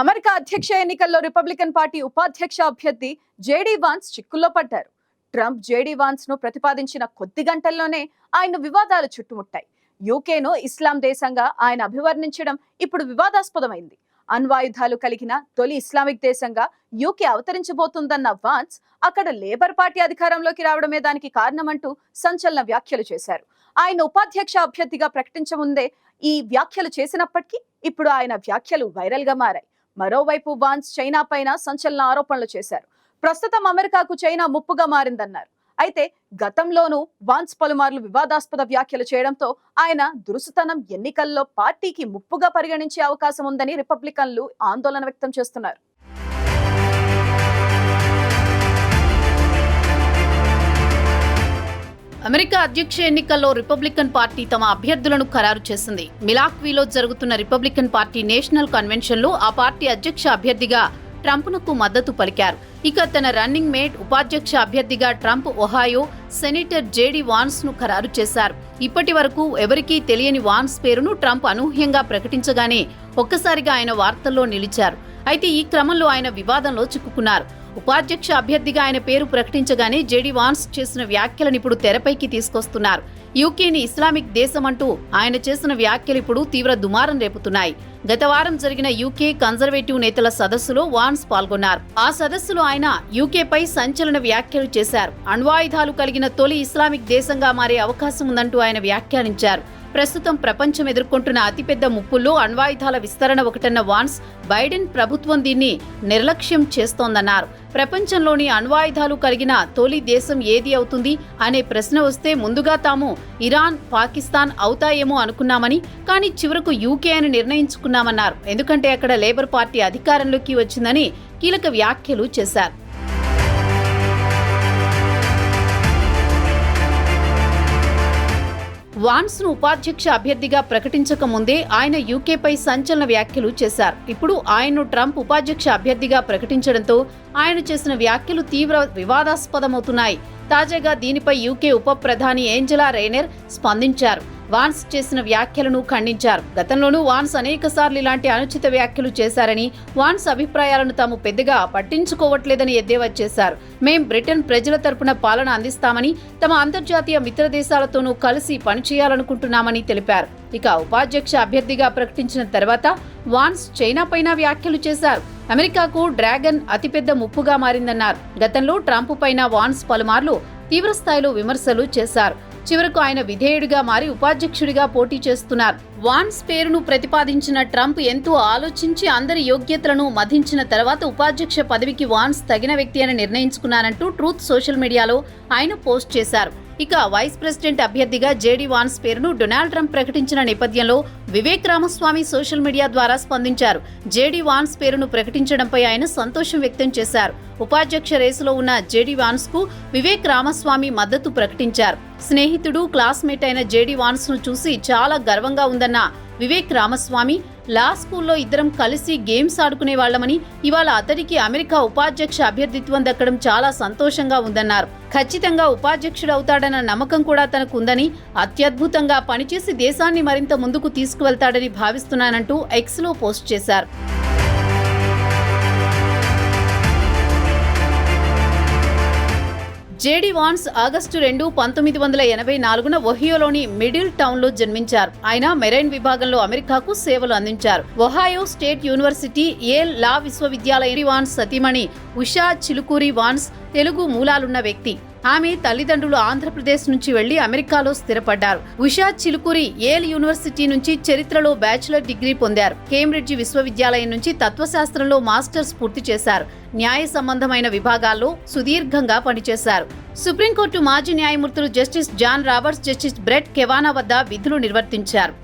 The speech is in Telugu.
అమెరికా అధ్యక్ష ఎన్నికల్లో రిపబ్లికన్ పార్టీ ఉపాధ్యక్ష అభ్యర్థి జేడీ వాన్స్ చిక్కుల్లో పడ్డారు. ట్రంప్ జేడీ వాన్స్ను ప్రతిపాదించిన కొద్ది గంటల్లోనే ఆయన వివాదాలు చుట్టుముట్టాయి. యూకేను ఇస్లాం దేశంగా ఆయన అభివర్ణించడం ఇప్పుడు వివాదాస్పదమైంది. అణ్వాయుధాలు కలిగిన తొలి ఇస్లామిక్ దేశంగా యూకే అవతరించబోతుందన్న వాన్స్ అక్కడ లేబర్ పార్టీ అధికారంలోకి రావడమే దానికి కారణమంటూ సంచలన వ్యాఖ్యలు చేశారు. ఆయన ఉపాధ్యక్ష అభ్యర్థిగా ప్రకటించముందే ఈ వ్యాఖ్యలు చేసినప్పటికీ ఇప్పుడు ఆయన వ్యాఖ్యలు వైరల్గా మారాయి. మరోవైపు వాన్స్ చైనా పైన సంచలన ఆరోపణలు చేశారు. ప్రస్తుతం అమెరికాకు చైనా ముప్పుగా మారిందన్నారు. అయితే గతంలోనూ వాన్స్ పలుమార్లు వివాదాస్పద వ్యాఖ్యలు చేయడంతో ఆయన దురుసుతనం ఎన్నికల్లో పార్టీకి ముప్పుగా పరిగణించే అవకాశం ఉందని రిపబ్లికన్లు ఆందోళన వ్యక్తం చేస్తున్నారు. అమెరికా అధ్యక్ష ఎన్నికల్లో రిపబ్లికన్ పార్టీ తమ అభ్యర్థులను ఖరారు చేసింది. మిలాక్వీలో జరుగుతున్న రిపబ్లికన్ పార్టీ నేషనల్ కన్వెన్షన్లో ఆ పార్టీ అధ్యక్ష అభ్యర్థిగా ట్రంప్నకు మద్దతు పలికారు. ఇక తన రన్నింగ్ మేట్ ఉపాధ్యక్ష అభ్యర్థిగా ట్రంప్ ఒహాయో సెనేటర్ జేడి వాన్స్ను ఖరారు చేశారు. ఇప్పటి వరకు ఎవరికీ తెలియని వాన్స్ పేరును ట్రంప్ అనూహ్యంగా ప్రకటించగానే ఒక్కసారిగా ఆయన వార్తల్లో నిలిచారు. అయితే ఈ క్రమంలో ఆయన వివాదంలో చిక్కుకున్నారు. ఉపాధ్యక్ష అభ్యర్థిగా ఆయన పేరు ప్రకటించగానే జేడీ వాన్స్ చేసిన వ్యాఖ్యలను ఇప్పుడు తెరపైకి తీసుకొస్తున్నారు. యూకేని ఇస్లామిక్ దేశమంటూ ఆయన చేసిన వ్యాఖ్యలు ఇప్పుడు తీవ్ర దుమారం రేపుతున్నాయి. గత వారం జరిగిన యూకే కన్జర్వేటివ్ నేతల సదస్సులో వాన్స్ పాల్గొన్నారు. ఆ సదస్సులో ఆయన యూకేపై సంచలన వ్యాఖ్యలు చేశారు. అణ్వాయుధాలు కలిగిన తొలి ఇస్లామిక్ దేశంగా మారే అవకాశం ఉందంటూ ఆయన వ్యాఖ్యానించారు. ప్రస్తుతం ప్రపంచం ఎదుర్కొంటున్న అతిపెద్ద ముప్పుల్లో అణ్వాయుధాల విస్తరణ ఒకటన్న వాన్స్ బైడెన్ ప్రభుత్వం దీన్ని నిర్లక్ష్యం చేస్తోందన్నారు. ప్రపంచంలోని అణ్వాయుధాలు కలిగిన తొలి దేశం ఏది అవుతుంది అనే ప్రశ్న వస్తే ముందుగా తాము ఇరాన్ పాకిస్తాన్ అవుతాయేమో అనుకున్నామని కానీ చివరకు యూకే అని నిర్ణయించుకున్నామన్నారు. ఎందుకంటే అక్కడ లేబర్ పార్టీ అధికారంలోకి వచ్చిందని కీలక వ్యాఖ్యలు చేశారు. వాన్స్ను ఉపాధ్యక్ష అభ్యర్థిగా ప్రకటించక ముందే ఆయన యూకేపై సంచలన వ్యాఖ్యలు చేశారు. ఇప్పుడు ఆయన్ను ట్రంప్ ఉపాధ్యక్ష అభ్యర్థిగా ప్రకటించడంతో ఆయన చేసిన వ్యాఖ్యలు తీవ్ర వివాదాస్పదమవుతున్నాయి. తాజాగా దీనిపై యూకే ఉప ప్రధాని ఏంజలా రైనర్ స్పందించారు. వాన్స్ చేసిన వ్యాఖ్యలను ఖండించారు. గతంలోనూ వాన్స్ అనేక సార్లు ఇలాంటి అనుచిత వ్యాఖ్యలు చేశారని వాన్స్ అభిప్రాయాలను తాము పెద్దగా పట్టించుకోవట్లేదని ఎద్దేవా చేశారు. మేం బ్రిటన్ ప్రజల తరపున పాలన అందిస్తామని తమ అంతర్జాతీయ మిత్ర దేశాలతోనూ కలిసి పనిచేయాలనుకుంటున్నామని తెలిపారు. ఇక ఉపాధ్యక్ష అభ్యర్థిగా ప్రకటించిన తర్వాత వాన్స్ చైనా పైన వ్యాఖ్యలు చేశారు. అమెరికాకు డ్రాగన్ అతిపెద్ద ముప్పుగా మారిందన్నారు. గతంలో ట్రంప్ పైన వాన్స్ పలుమార్లు తీవ్రస్థాయిలో విమర్శలు చేశారు. చివరకు ఆయన విధేయుడిగా మారి ఉపాధ్యక్షుడిగా పోటీ చేస్తున్నారు. వాన్స్ పేరును ప్రతిపాదించిన ట్రంప్ ఎంతో ఆలోచించి అందరి యోగ్యతలను మధించిన తర్వాత ఉపాధ్యక్ష పదవికి వాన్స్ తగిన వ్యక్తి అని నిర్ణయించుకున్నారంటూ ట్రూత్ సోషల్ మీడియాలో ఆయన పోస్ట్ చేశారు. ఇక వైస్ ప్రెసిడెంట్ అభ్యర్థిగా జేడీ వాన్స్ పేరును డొనాల్డ్ ట్రంప్ ప్రకటించిన నేపథ్యంలో వివేక్ రామస్వామి సోషల్ మీడియా ద్వారా స్పందించారు. జేడీ వాన్స్ పేరును ప్రకటించడంపై ఆయన సంతోషం వ్యక్తం చేశారు. ఉపాధ్యక్ష రేసులో ఉన్న జేడీ వాన్స్కు వివేక్ రామస్వామి మద్దతు ప్రకటించారు. స్నేహితుడు క్లాస్మేట్ అయిన జేడీ వాన్స్ను చూసి చాలా గర్వంగా ఉందన్న వివేక్ రామస్వామి లా స్కూల్లో ఇద్దరం కలిసి గేమ్స్ ఆడుకునే వాళ్ళమని ఇవాళ అతడికి అమెరికా ఉపాధ్యక్ష అభ్యర్థిత్వం దక్కడం చాలా సంతోషంగా ఉందన్నారు. ఖచ్చితంగా ఉపాధ్యక్షుడు అవుతాడన్న నమ్మకం కూడా తనకు ఉందని అత్యద్భుతంగా పనిచేసి దేశాన్ని మరింత ముందుకు తీసుకువెళ్తాడని భావిస్తున్నానంటూ ఎక్స్లో పోస్ట్ చేశారు. జేడీ వాన్స్ ఆగస్టు రెండు పంతొమ్మిది వందల ఎనభై నాలుగున ఒహియోలోని మిడిల్ టౌన్లో జన్మించారు. ఆయన మెరైన్ విభాగంలో అమెరికాకు సేవలు అందించారు. Ohio state university Yale law విశ్వవిద్యాలయం వాన్స్ సతీమణి ఉషా చిలుకూరి వాన్స్ తెలుగు మూలాలున్న వ్యక్తి. ఆమె తల్లిదండ్రులు ఆంధ్రప్రదేశ్ నుంచి వెళ్ళి అమెరికాలో స్థిరపడ్డారు. ఉషా చిలుకూరి ఏల్ యూనివర్సిటీ నుంచి చరిత్రలో బ్యాచిలర్ డిగ్రీ పొందారు. కేంబ్రిడ్జి విశ్వవిద్యాలయం నుంచి తత్వశాస్త్రంలో మాస్టర్స్ పూర్తి చేశారు. న్యాయ సంబంధమైన విభాగాల్లో సుదీర్ఘంగా పనిచేశారు. సుప్రీంకోర్టు మాజీ న్యాయమూర్తులు justice John Roberts justice Brett Kavanaugh వద్ద విధులు నిర్వర్తించారు.